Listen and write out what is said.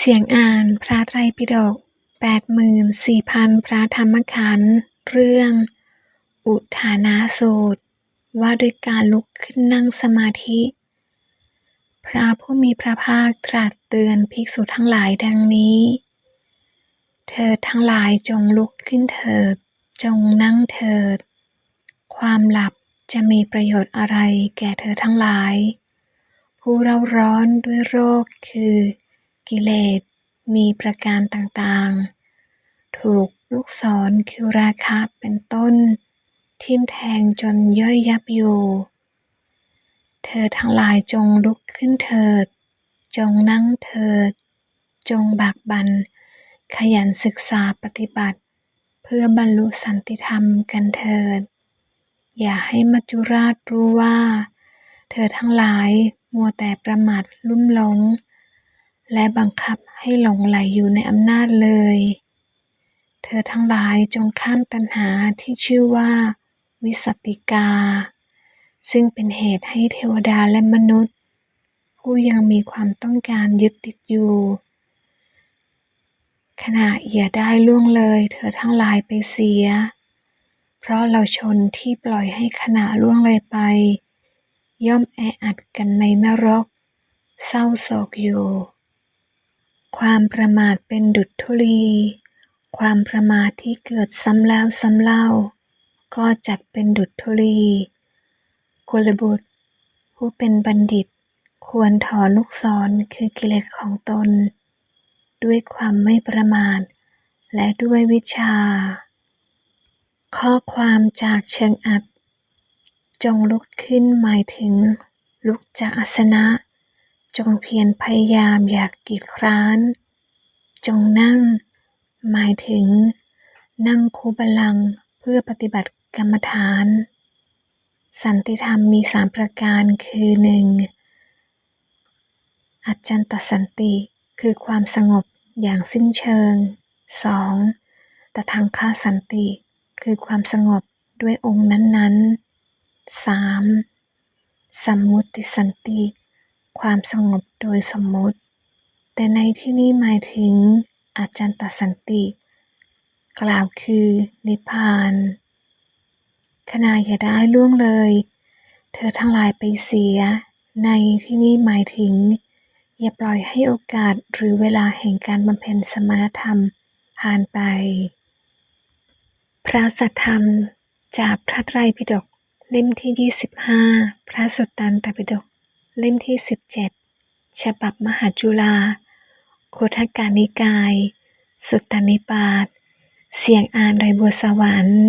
เสียงอ่านพระไตรปิฎกแปดหมื่นสี่พันพระธรรมขันธ์เรื่อง อุทานาสูตร ว่าด้วยการลุกขึ้นนั่งสมาธิ พระผู้มีพระภาคตรัสเตือนภิกษุทั้งหลายดังนี้ เธอทั้งหลายจงลุกขึ้นเถิด จงนั่งเถิด ความหลับจะมีประโยชน์อะไรแก่เธอทั้งหลาย ผู้เราร้อนด้วยโรคคือ กิเลสมีประการต่างๆ ถูกลูกศรคือราคะเป็นต้น ทิ่มแทงจนย่อยยับอยู่ เธอทั้งหลายจงลุกขึ้นเถิด จงนั่งเถิด จงบากบัน ขยันศึกษาปฏิบัติ เพื่อบรรลุสันติธรรมกันเถิด อย่าให้มัจจุราชรู้ว่า เธอทั้งหลายมัวแต่ประมาทลุ่มหลง และบังคับให้หลงไหลอยู่ในอำนาจเลย เธอทั้งหลายจงข้ามตัณหาที่ชื่อว่า วิสติกา ซึ่งเป็นเหตุให้เทวดาและมนุษย์ ผู้ยังมีความต้องการยึดติดอยู่ ขณะอย่าได้ล่วงเลย เธอทั้งหลายไปเสีย เพราะเราชนที่ปล่อยให้ขณะล่วงเลยไป ย่อมแออัดกันในนรก เศร้าโศกอยู่ ความประมาทเป็นดุจธุลี ความประมาทที่เกิดซ้ำแล้วซ้ำเล่า ก็จัดเป็นดุจธุลีกุลบุตร ผู้เป็นบัณฑิต ควรถอนลูกศรคือกิเลสของตน ด้วยความไม่ประมาท และด้วยวิชา ข้อความจากเชิงอัด จงลุกขึ้นหมายถึงลุกจากอาสนะ จงเพียรพยายามอยากกีดคร้าน จงนั่ง หมายถึง นั่งคูบัลลังเพื่อปฏิบัติกรรมฐาน สันติธรรมมีสามประการคือหนึ่งอัจจันตสันติคือความสงบอย่างสิ้นเชิง 2. ตทังคาสันติ คือความสงบด้วยองค์นั้นๆ 3. สัมมุติสันติ ความสงบโดยสมมติ แต่ในที่นี้หมายถึงอาจันตสันติ กล่าวคือนิพพานขณะอย่าได้ล่วงเลย เธอทั้งหลายไปเสีย ในที่นี้หมายถึง อย่าปล่อยให้โอกาสหรือเวลาแห่งการบำเพ็ญสมณธรรมผ่านไป พระสัทธรรมจากพระไตรปิฎกเล่มที่ 25 พระสุตตันตปิฎก เล่มที่ 17 ฉบับมหาจุฬาโคทการนิกาย สุตตนิปาต เสียงอ่านโดยบัวสวรรค์